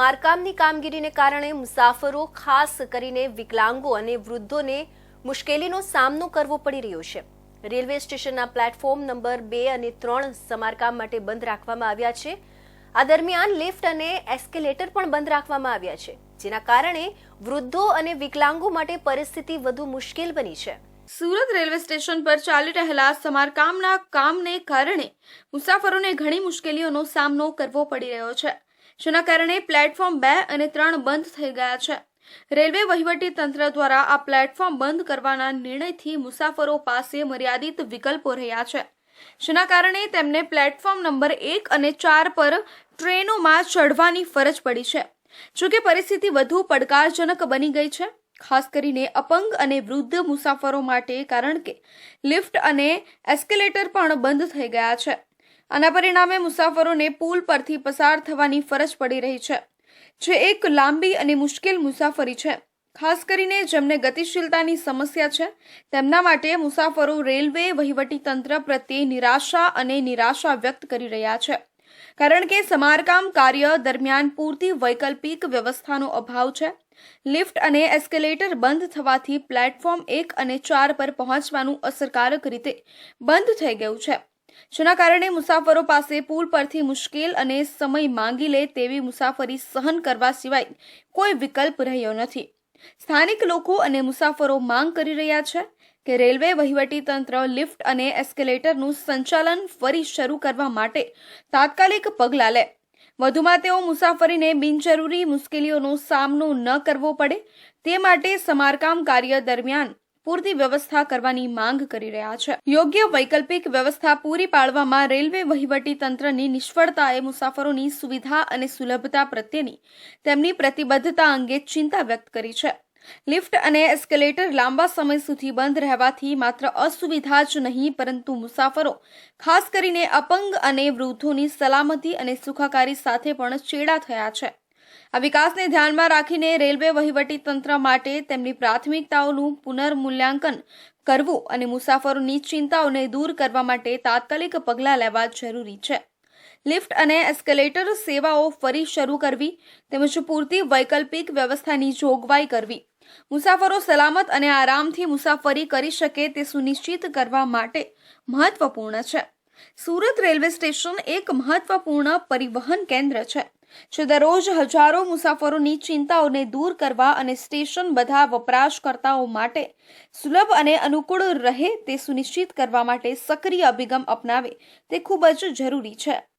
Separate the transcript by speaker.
Speaker 1: સમારકામની કામગીરીને કારણે મુસાફરો ખાસ કરીને વિકલાંગો અને વૃદ્ધોને મુશ્કેલીનો સામનો કરવો પડી રહ્યો છે. રેલવે સ્ટેશનના પ્લેટફોર્મ નંબર બે અને ત્રણ સમારકામ માટે બંધ રાખવામાં આવ્યા છે. આ દરમિયાન લિફ્ટ અને એસ્કેલેટર પણ બંધ રાખવામાં આવ્યા છે, જેના કારણે વૃદ્ધો અને વિકલાંગો માટે પરિસ્થિતિ વધુ મુશ્કેલ બની છે.
Speaker 2: સુરત રેલવે સ્ટેશન પર ચાલી રહેલા સમારકામના કામને કારણે મુસાફરોને ઘણી મુશ્કેલીઓનો સામનો કરવો પડી રહ્યો છે. જેના કારણે પ્લેટફોર્મ બે અને ત્રણ બંધ થઈ ગયા છે. રેલવે વહીવટી તંત્ર દ્વારા આ પ્લેટફોર્મ બંધ કરવાના નિર્ણયથી મુસાફરો પાસે મર્યાદિત વિકલ્પો રહ્યા છે. જેના કારણે તેમને પ્લેટફોર્મ નંબર એક અને ચાર પર ટ્રેનોમાં ચઢવાની ફરજ પડી છે. જોકે પરિસ્થિતિ વધુ પડકારજનક બની ગઈ છે. ખાસ કરીને અપંગ અને વૃદ્ધ મુસાફરો માટે, કારણ કે લિફ્ટ અને એસ્કેલેટર પણ બંધ થઈ ગયા છે. આના પરિણામે મુસાફરોને પુલ પરથી પસાર થવાની ફરજ પડી રહી છે, જે એક લાંબી અને મુશ્કેલ મુસાફરી છે. ખાસ કરીને જેમને ગતિશીલતાની સમસ્યા છે, તેમના માટે મુસાફરો રેલવે, વહીવટી તંત્ર પ્રત્યે નિરાશા અને નિરાશા વ્યક્ત કરી રહ્યા છે. કારણ કે સમારકામ કાર્ય દરમિયાન પૂરતી વૈકલ્પિક વ્યવસ્થાનો અભાવ છે. લિફ્ટ અને એસ્કેલેટર બંધ થવાથી પ્લેટફોર્મ એક અને ચાર પર પહોંચવાનું અસરકારક રીતે બંધ થઈ ગયું છે. જેના કારણે મુસાફરો પાસે પુલ પરથી મુશ્કેલ અને સમય માંગી લે તેવી મુસાફરી સહન કરવા સિવાય કોઈ વિકલ્પ રહ્યો નથી. સ્થાનિક લોકો અને મુસાફરો માંગ કરી રહ્યા છે કે રેલવે, વહીવટી તંત્ર, લિફ્ટ અને એસ્કેલેટરનું સંચાલન ફરી શરૂ કરવા માટે તાત્કાલિક પગલાં લે. વધુમાં તેઓ મુસાફરીને બિનજરૂરી મુશ્કેલીઓનો સામનો ન કરવો પડે તે માટે સમારકામ કાર્ય દરમિયાન પૂરતી વ્યવસ્થા કરવાની માંગ કરી રહ્યા છે. યોગ્ય વૈકલ્પિક વ્યવસ્થા પૂરી પાડવામાં રેલવે વહીવટી તંત્રની નિષ્ફળતાએ મુસાફરોની સુવિધા અને સુલભતા પ્રત્યેની તેમની પ્રતિબદ્ધતા અંગે ચિંતા વ્યક્ત કરી છે. લિફ્ટ અને એસ્કેલેટર લાંબા સમય સુધી બંધ રહેવાથી માત્ર અસુવિધા જ નહીં, પરંતુ મુસાફરો, ખાસ કરીને અપંગ અને વૃદ્ધોની સલામતી અને સુખાકારી સાથે પણ ચેડા થયા છે. આ વિકાસને ધ્યાનમાં રાખીને રેલવે વહીવટી તંત્ર માટે તેમની પ્રાથમિકતાઓનું પુનર્મૂલ્યાંકન કરવું અને મુસાફરોની ચિંતાઓને દૂર કરવા માટે તાત્કાલિક પગલાં લેવા જરૂરી છે. લિફ્ટ અને એસ્કેલેટર સેવાઓ ફરી શરૂ કરવી તેમજ પૂરતી વૈકલ્પિક વ્યવસ્થાની જોગવાઈ કરવી. મુસાફરો સલામત અને આરામથી મુસાફરી કરી શકે તે સુનિશ્ચિત કરવા માટે મહત્વપૂર્ણ છે. સુરત રેલવે સ્ટેશન એક મહત્વપૂર્ણ પરિવહન કેન્દ્ર છે. જે દરરોજ હજારો મુસાફરોની ચિંતાઓને દૂર કરવા અને સ્ટેશન બધા વપરાશકર્તાઓ માટે સુલભ અને અનુકૂળ રહે તે સુનિશ્ચિત કરવા માટે સક્રિય અભિગમ અપનાવે તે ખૂબ જ જરૂરી છે.